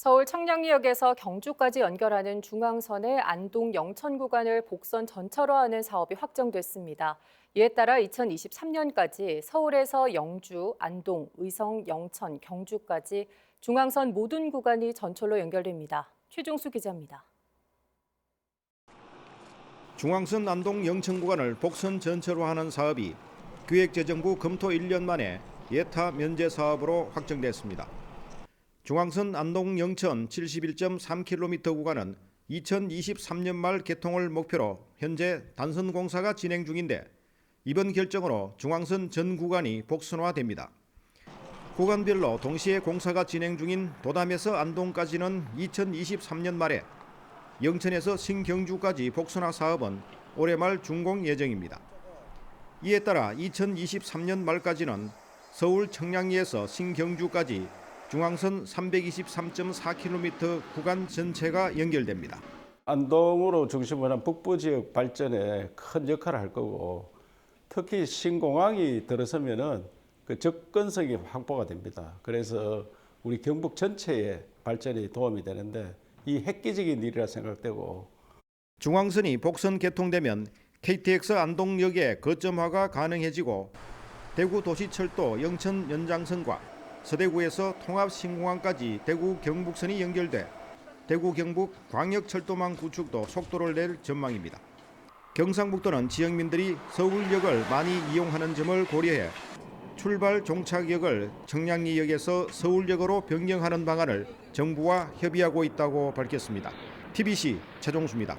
서울 청량리역에서 경주까지 연결하는 중앙선의 안동 영천 구간을 복선 전철화 하는 사업이 확정됐습니다. 이에 따라 2023년까지 서울에서 영주, 안동, 의성, 영천, 경주까지 중앙선 모든 구간이 전철로 연결됩니다. 최종수 기자입니다. 중앙선 안동 영천 구간을 복선 전철화하는 사업이 기획재정부 검토 1년 만에 예타 면제 사업으로 확정됐습니다. 중앙선 안동 영천 71.3km 구간은 2023년 말 개통을 목표로 현재 단선 공사가 진행 중인데 이번 결정으로 중앙선 전 구간이 복선화됩니다. 구간별로 동시에 공사가 진행 중인 도담에서 안동까지는 2023년 말에 영천에서 신경주까지 복선화 사업은 올해 말 준공 예정입니다. 이에 따라 2023년 말까지는 서울 청량리에서 신경주까지 중앙선 323.4km 구간 전체가 연결됩니다. 안동으로 중심으로 한 북부 지역 발전에 큰 역할을 할 거고 특히 신공항이 들어서면은 그 접근성이 확보가 됩니다. 그래서 우리 경북 전체의 발전에 도움이 되는데 이 획기적인 일이라 생각되고 중앙선이 복선 개통되면 KTX 안동역의 거점화가 가능해지고 대구 도시철도 영천 연장선과 서대구에서 통합 신공항까지 대구 경북선이 연결돼 대구 경북 광역철도망 구축도 속도를 낼 전망입니다. 경상북도는 지역민들이 서울역을 많이 이용하는 점을 고려해 출발 종착역을 청량리역에서 서울역으로 변경하는 방안을 정부와 협의하고 있다고 밝혔습니다. TBC 최종수입니다.